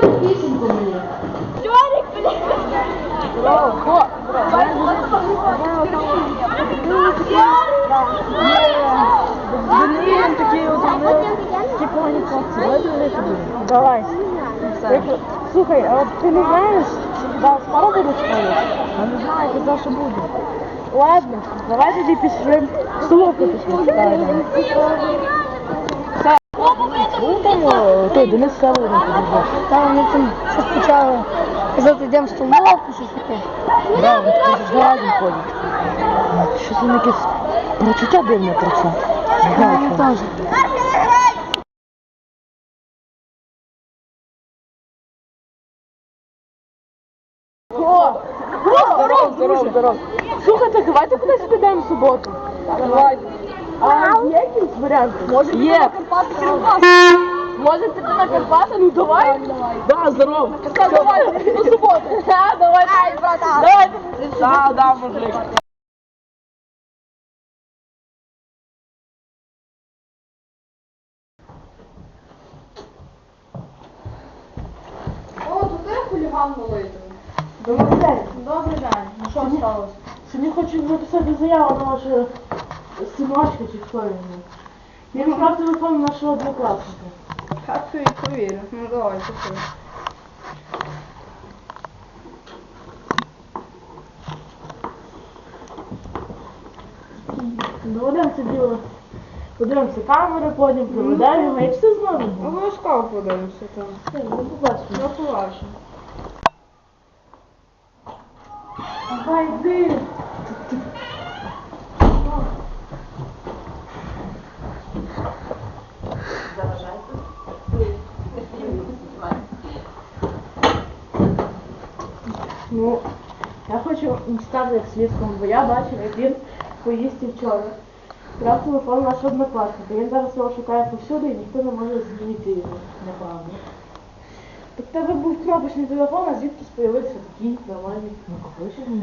Пісеньку мені. Чорик, блін. Давай. Слухай, а от ти не знаєш, да, скоро буде школа? Я не знаю, казав, що буде. Ладно, давай тоді пішли. Слухати, що. Ну там о, той Денис Савурин підійшов. Там вони там щось почали казати, йдемо в столовку, щось таке. Да, він тепер ж разом ходять. Щось він якесь прочуття дивне про це. Не знаю, Вони чому. теж. О! Здоров, здоров, здоров. Слухайте, давайте кудись підемо в суботу. Давайте. А є якийсь варіант? Може, Є. Може піти на Карпати? Ну давай. Да, здоров. Все, давай, до суботи. Да, давай. Давай. Да, да, мужик. О, тут ти хуліган малий. Добрий день. Добрий день. Ну що сталося? Сьогодні хочу написати заяву на вашу синочка чи хто він. Він вкрав телефон нашого однокласника. Я тобі повірю. Ну давай, пішли. Доведемо це діло. Подивимося камери, потім проведемо його і все знову. Обов'язково подивимося там. Все, ну побачимо. Я побачу. Давай, йди. Ну, я хочу стати як свідком, бо я бачив, як він поїсти вчора. Вкрав телефон нашого однокласника. Він зараз його шукає повсюди і ніхто не може змінити його. Неправда. Так в тебе був кнопочний телефон, а звідки з'явився такий нормальний накопичений?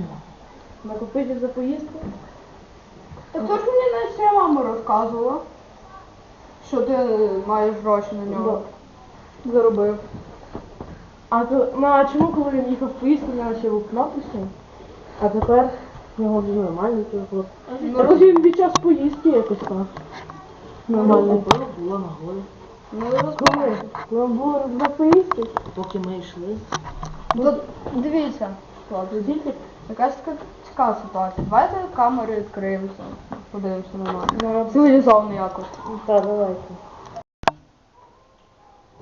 Накопичив за поїздку? Так хто ж мені навіть своя мама розказувала, що ти маєш гроші на нього. Заробив. А то, ну а чому коли він їхав в поїздку, нього ще був кнопочний, а тепер в нього вже нормальний телефон. Ну, А він під час поїздки якось так. Нормальний. Було нагода, Ну Коли? розповідай. Коли було на поїздки? поки ми йшли. Ну, дивіться, хлопці, Тільки якась така цікава ситуація. Давайте камери відкриємося. Подивимося нормально. Цивілізовано якось. Так, давайте.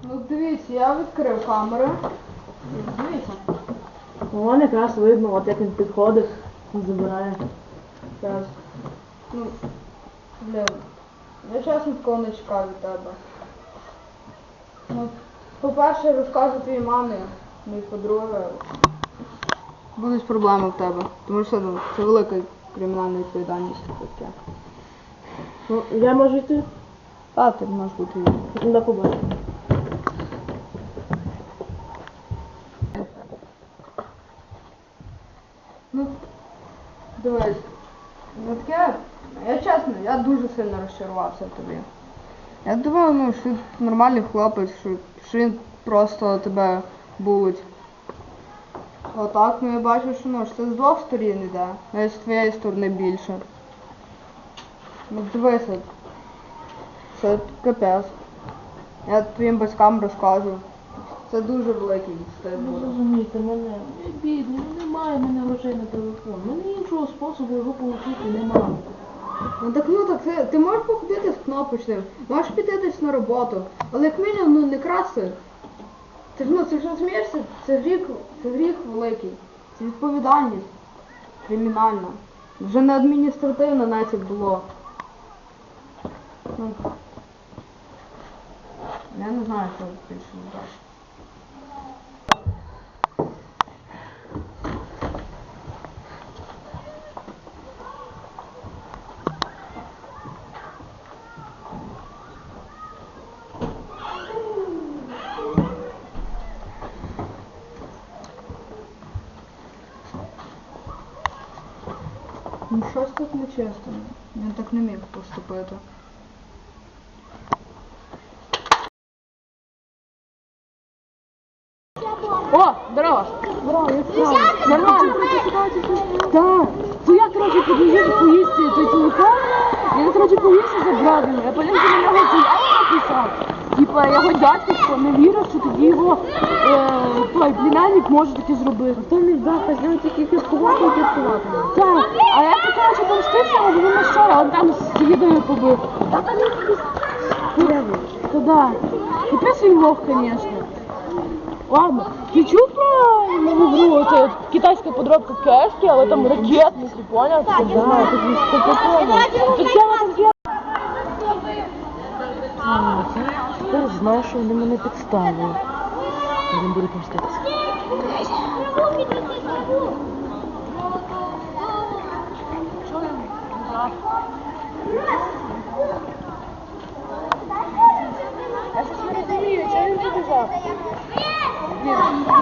Ну дивіться, я відкрив камери. Дивіться. Ну, Вон якраз видно, от як він підходить, забирає. Зараз. Ну, блін. Я чесно такого не чекав від тебе. Ну, по-перше, розкажу твоїй мамі, ну і по-друге. Будуть проблеми в тебе. Тому що ну, це велика кримінальна відповідальність таке. Ну, я можу йти? А, ти можеш бути. До побачення. Ну, дивись, ну таке, я чесно, я дуже сильно розчарувався тобі. Я думав, ну, що ти нормальний хлопець, що, що він просто тебе булить. Отак, ну я бачу, що ну, це з двох сторін йде, навіть з твоєї сторони більше. Ну дивися, це капець. Я твоїм батькам розказую. Це дуже великий стиль Ну, буде. мене, я бідний, ну, немає в мене грошей на телефон. Мене іншого способу його отримати немає. Ну так ну так ти, ти можеш походити з кнопочним, можеш піти десь на роботу, але як мінімум ну не краси. Ти ж ну ти ж розумієш, це, це гріх, це гріх великий. Це відповідальність кримінальна. Вже не адміністративна навіть як було. Ну, я не знаю, що більше додати. Ну щось тут нечесно. Він так не міг поступити. О, здорово! Здорово, як справа? Нормально? Так, то я, коротше, під'їжджу поїсти той телефон, Він вроді повівся за брадами, а потім за нього заяву написав. Типа його дядько не вірив, що тоді його е, племянник може таке зробити. То не вдаха, з тільки кіпкувати і кіпкувати. Так, а я ти коротше помстився, але він на а там з їдою побив. Та там якийсь то да. Капець він лох, конечно. Ладно, ти чув про нову гру, це китайська подробка кешки, але там ракетник, ти поняв? Так, я знаю. Тут ця конкретна. Тепер знаю, що вони мене підставили. Він буде помститися. Я